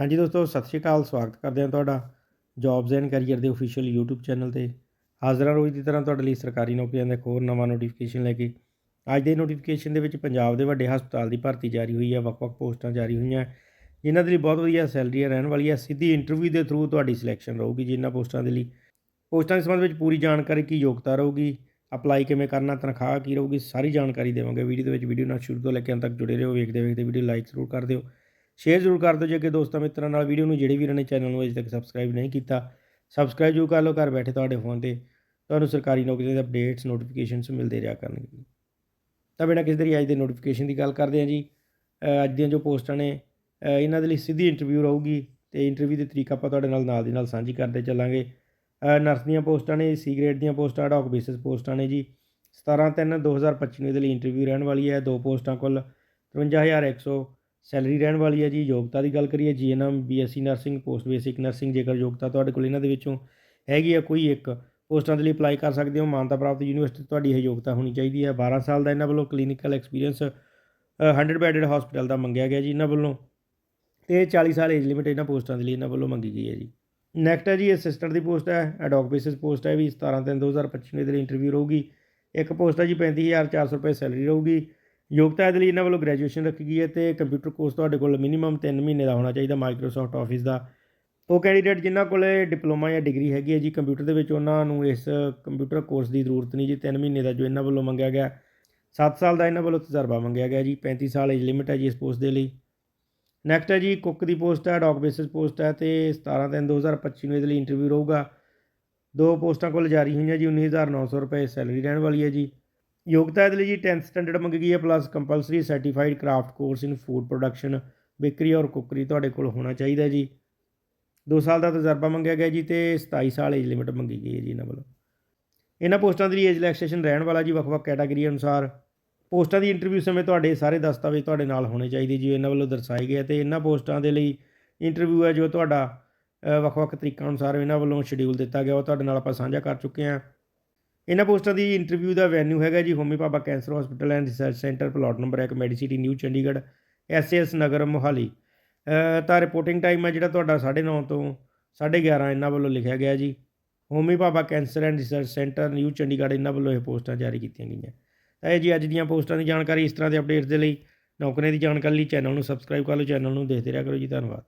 ਹਾਂਜੀ ਦੋਸਤੋ, ਸਤਿ ਸ਼੍ਰੀ ਅਕਾਲ, ਸਵਾਗਤ ਕਰਦੇ ਹਾਂ ਤੁਹਾਡਾ ਜੌਬਸ ਐਂਡ ਕੈਰੀਅਰ ਦੇ ਅਫੀਸ਼ੀਅਲ YouTube ਚੈਨਲ ਤੇ। ਹਾਜ਼ਰ ਹਾਂ ਰੋਜ਼ ਦੀ ਤਰ੍ਹਾਂ ਤੁਹਾਡੇ ਲਈ ਸਰਕਾਰੀ ਨੌਕਰੀਆਂ ਦਾ ਇੱਕ ਹੋਰ ਨਵਾਂ ਨੋਟੀਫਿਕੇਸ਼ਨ ਲੈ ਕੇ। ਅੱਜ ਦੇ ਨੋਟੀਫਿਕੇਸ਼ਨ ਦੇ ਵਿੱਚ ਪੰਜਾਬ ਦੇ ਵੱਡੇ ਹਸਪਤਾਲ ਦੀ ਭਰਤੀ ਜਾਰੀ ਹੋਈ ਹੈ, ਵੱਖ-ਵੱਖ ਪੋਸਟਾਂ ਜਾਰੀ ਹੋਈਆਂ। ਜਿਨ੍ਹਾਂ ਦੇ ਲਈ ਬਹੁਤ ਵਧੀਆ ਸੈਲਰੀ ਰਹਿਣ ਵਾਲੀ ਹੈ। ਸਿੱਧੀ ਇੰਟਰਵਿਊ ਦੇ ਥਰੂ ਤੁਹਾਡੀ ਸਿਲੈਕਸ਼ਨ ਰਹੂਗੀ ਜਿਨ੍ਹਾਂ ਪੋਸਟਾਂ ਦੇ ਲਈ। ਪੋਸਟਾਂ ਦੇ ਸੰਬੰਧ ਵਿੱਚ ਪੂਰੀ ਜਾਣਕਾਰੀ, ਕੀ ਯੋਗਤਾ ਰਹੂਗੀ ਅਪਲਾਈ ਕਿਵੇਂ ਕਰਨਾ, ਤਨਖਾਹ ਕੀ ਰਹੂਗੀ, ਸਾਰੀ ਜਾਣਕਾਰੀ ਦੇਵਾਂਗੇ। ਵੀਡੀਓ ਦੇ ਵਿੱਚ ਵੀਡੀਓ ਨਾਲ ਸ਼ੁਰੂ ਤੋਂ ਲੈ ਕੇ ਅੰਤ ਤੱਕ ਜੁੜੇ ਰਹੋ। ਵੇਖਦੇ ਵੇਖਦੇ ਵੀਡੀਓ ਲਾਈਕ ਜ਼ਰੂਰ ਕਰ ਦਿਓ। ਸ਼ੇਅਰ ਜ਼ਰੂਰ ਕਰ ਦਿਓ ਜੇ ਅੱਗੇ ਦੋਸਤਾਂ ਮਿੱਤਰਾਂ ਨਾਲ ਵੀਡੀਓ ਨੂੰ, ਜਿਹੜੇ ਵੀਰਾਂ ਨੇ ਚੈਨਲ ਨੂੰ ਅਜੇ ਤੱਕ ਸਬਸਕ੍ਰਾਈਬ ਨਹੀਂ ਕੀਤਾ ਸਬਸਕ੍ਰਾਈਬ ਜ਼ਰੂਰ ਕਰ ਲਓ, ਘਰ ਬੈਠੇ ਤੁਹਾਡੇ ਫੋਨ ਤੇ ਤੁਹਾਨੂੰ ਸਰਕਾਰੀ ਨੌਕਰੀਆਂ ਦੇ ਅਪਡੇਟਸ ਨੋਟੀਫਿਕੇਸ਼ਨਸ ਮਿਲਦੇ ਰਿਹਾ ਕਰਨਗੇ। ਤਾਂ ਬਿਨਾਂ ਕਿਸੇ ਦੀ ਅੱਜ ਦੇ ਨੋਟੀਫਿਕੇਸ਼ਨ ਦੀ ਗੱਲ ਕਰਦੇ ਹਾਂ ਜੀ। ਅੱਜ ਦੀਆਂ ਜੋ ਪੋਸਟਾਂ ਨੇ ਇਹਨਾਂ ਦੇ ਲਈ ਸਿੱਧੀ ਇੰਟਰਵਿਊ ਰਹੂਗੀ ਤੇ ਇੰਟਰਵਿਊ ਦੇ ਤਰੀਕ ਆਪਾਂ ਤੁਹਾਡੇ ਨਾਲ ਨਾਲ ਦੀ ਨਾਲ ਸਾਂਝੀ ਕਰਦੇ ਚੱਲਾਂਗੇ। ਨਰਸ ਦੀਆਂ ਪੋਸਟਾਂ ਨੇ ਸੀ ਗ੍ਰੇਡ ਦੀਆਂ ਪੋਸਟਾਂ ਡੌਕ ਬੇਸਿਸ ਪੋਸਟਾਂ ਨੇ ਜੀ। 17 3 2025 ਨੂੰ ਇਹਦੇ ਲਈ ਇੰਟਰਵਿਊ ਰਹਿਣ ਵਾਲੀ ਹੈ। ਦੋ ਪੋਸਟਾਂ ਕੁੱਲ 53100 ਸੈਲਰੀ ਰਹਿਣ ਵਾਲੀ ਹੈ ਜੀ, ਯੋਗਤਾ ਦੀ ਗੱਲ ਕਰੀਏ GNM BSc nursing, post basic nursing, ਜੇਕਰ ਯੋਗਤਾ ਤੁਹਾਡੇ ਕੋਲ ਇਹਨਾਂ ਦੇ ਵਿੱਚੋਂ ਹੈਗੀ ਆ, ਕੋਈ ਇੱਕ, ਪੋਸਟਾਂ ਦੇ ਲਈ ਅਪਲਾਈ ਕਰ ਸਕਦੇ ਹੋ, ਮਾਨਤਾ ਪ੍ਰਾਪਤ ਯੂਨੀਵਰਸਿਟੀ ਤੁਹਾਡੀ ਇਹ ਯੋਗਤਾ ਹੋਣੀ ਚਾਹੀਦੀ ਹੈ 12 ਸਾਲ ਦਾ ਇਹਨਾਂ ਵੱਲੋਂ ਕਲੀਨਿਕਲ ਐਕਸਪੀਰੀਅੰਸ 100 ਬੈਡਡ ਹਸਪੀਟਲ ਦਾ ਮੰਗਿਆ ਗਿਆ ਜੀ ਇਹਨਾਂ ਵੱਲੋਂ। ਤੇ 40 ਸਾਲ ਏਜ ਲਿਮਿਟ ਇਹਨਾਂ ਪੋਸਟਾਂ ਦੇ ਲਈ ਇਹਨਾਂ ਵੱਲੋਂ ਮੰਗੀ ਗਈ ਹੈ ਜੀ। ਨੈਕਸਟ ਹੈ ਜੀ ਅਸਿਸਟੈਂਟ ਦੀ ਪੋਸਟ ਹੈ ਐਡੌਕ ਬੇਸਿਸ ਪੋਸਟ ਹੈ ਵੀ 17 3 2025 ਨੂੰ ਇਹਦੇ ਲਈ ਇੰਟਰਵਿਊ ਰਹੂਗੀ। ਇੱਕ ਪੋਸਟ ਹੈ ਜੀ 35400 ਰੁਪਏ ਸੈਲਰੀ ਰਹੂਗੀ। ਯੋਗਤਾ ਇਹਦੇ ਲਈ ਇਹਨਾਂ ਵੱਲੋਂ ਗ੍ਰੈਜੂਏਸ਼ਨ ਰੱਖੀ ਗਈ ਹੈ ਤੇ ਕੰਪਿਊਟਰ ਕੋਰਸ ਤੁਹਾਡੇ ਕੋਲ ਮਿਨੀਮਮ 3 ਮਹੀਨੇ ਦਾ ਹੋਣਾ ਚਾਹੀਦਾ ਮਾਈਕਰੋਸਾਫਟ ਆਫਿਸ ਦਾ। ਉਹ ਕੈਂਡੀਡੇਟ ਜਿਨ੍ਹਾਂ ਕੋਲ ਡਿਪਲੋਮਾ ਜਾਂ ਡਿਗਰੀ ਹੈਗੀ ਹੈ ਜੀ ਕੰਪਿਊਟਰ ਦੇ ਵਿੱਚ ਉਹਨਾਂ ਨੂੰ ਇਸ ਕੰਪਿਊਟਰ ਕੋਰਸ ਦੀ ਜ਼ਰੂਰਤ ਨਹੀਂ ਜੀ 3 ਮਹੀਨੇ ਦਾ ਜੋ ਇਹਨਾਂ ਵੱਲੋਂ ਮੰਗਿਆ ਗਿਆ। 7 ਸਾਲ ਦਾ ਇਹਨਾਂ ਵੱਲੋਂ ਤਜਰਬਾ ਮੰਗਿਆ ਗਿਆ ਜੀ 35 ਸਾਲ ਏਜ ਲਿਮਿਟ ਹੈ ਜੀ ਇਸ ਪੋਸਟ ਦੇ ਲਈ। ਨੈਕਸਟ ਹੈ ਜੀ, ਕੁੱਕ ਦੀ ਪੋਸਟ ਹੈ ਡੌਕ ਬੇਸਿਸ ਪੋਸਟ ਹੈ ਤੇ 17 3 2025 ਨੂੰ ਇਹਦੇ ਲਈ ਇੰਟਰਵਿਊ ਰਹੂਗਾ। ਦੋ ਪੋਸਟਾਂ ਕੋਲ ਜਾਰੀ ਹੋਈਆਂ ਜੀ 19900 ਰੁਪਏ ਸੈਲਰੀ ਰਹਿਣ ਵਾਲੀ ਹੈ ਜੀ। ਯੋਗਤਾ ਇਹਦੇ ਲਈ ਜੀ 10th ਸਟੈਂਡਰਡ ਮੰਗੀ ਗਈ ਹੈ plus compulsory certified craft course in food production bakery ਔਰ ਕੁੱਕਰੀ ਤੁਹਾਡੇ ਕੋਲ ਹੋਣਾ ਚਾਹੀਦਾ ਜੀ। 2 ਸਾਲ ਦਾ ਤਜਰਬਾ ਮੰਗਿਆ ਗਿਆ ਜੀ ਤੇ 27 ਸਾਲ ਏਜ ਲਿਮਿਟ ਮੰਗੀ ਗਈ ਹੈ ਜੀ ਇਹਨਾਂ ਵੱਲੋਂ। ਇਹਨਾਂ ਪੋਸਟਾਂ ਦੇ ਲਈ ਏਜ ਰਿਲੈਕਸੇਸ਼ਨ ਰਹਿਣ ਵਾਲਾ ਜੀ ਵੱਖ-ਵੱਖ ਕੈਟਾਗਰੀ ਅਨੁਸਾਰ। ਪੋਸਟਾਂ ਦੀ ਇੰਟਰਵਿਊ ਸਮੇਂ ਤੁਹਾਡੇ ਸਾਰੇ ਦਸਤਾਵੇਜ਼ ਤੁਹਾਡੇ ਨਾਲ ਹੋਣੇ ਚਾਹੀਦੇ ਜੀ, ਇਹਨਾਂ ਵੱਲੋਂ ਦਰਸਾਏ ਗਏ ਆ ਤੇ ਇਹਨਾਂ ਪੋਸਟਾਂ ਦੇ ਲਈ ਇੰਟਰਵਿਊ ਹੈ ਜੋ ਤੁਹਾਡਾ ਵੱਖ-ਵੱਖ ਤਰੀਕਾਂ ਅਨੁਸਾਰ ਇਹਨਾਂ ਵੱਲੋਂ ਸ਼ਡਿਊਲ ਦਿੱਤਾ ਗਿਆ, ਉਹ ਤੁਹਾਡੇ ਨਾਲ ਆਪਾਂ ਸਾਂਝਾ ਕਰ ਚੁੱਕੇ ਹਾਂ। ਇਹਨਾਂ ਪੋਸਟਾਂ ਦੀ ਇੰਟਰਵਿਊ ਦਾ ਵੈਨਿਊ ਹੈਗਾ ਜੀ Homi Bhabha cancer hospital and research centre, plot number 1 Medicity new Chandigarh SS Nagar, Mohali. ਤਾਂ ਰਿਪੋਰਟਿੰਗ ਟਾਈਮ ਹੈ ਜਿਹੜਾ ਤੁਹਾਡਾ 9:30 ਤੋਂ 11:30 ਇਹਨਾਂ ਵੱਲੋਂ ਲਿਖਿਆ ਗਿਆ ਜੀ। Homi Bhabha cancer and research centre new Chandigarh ਇਹਨਾਂ ਵੱਲੋਂ ਇਹ ਪੋਸਟਾਂ ਜਾਰੀ ਕੀਤੀਆਂ ਗਈਆਂ। ਤਾਂ ਇਹ ਜੀ ਅੱਜ ਦੀਆਂ ਪੋਸਟਾਂ ਦੀ ਜਾਣਕਾਰੀ ਇਸ ਤਰ੍ਹਾਂ ਦੇ ਅਪਡੇਟਸ ਦੇ ਲਈ, ਨੌਕਰੀਆਂ ਦੀ ਜਾਣਕਾਰੀ ਲਈ ਚੈਨਲ ਨੂੰ ਸਬਸਕ੍ਰਾਈਬ ਕਰ ਲਓ, ਚੈਨਲ ਨੂੰ ਦੇਖਦੇ ਰਿਹਾ ਕਰੋ ਜੀ। ਧੰਨਵਾਦ।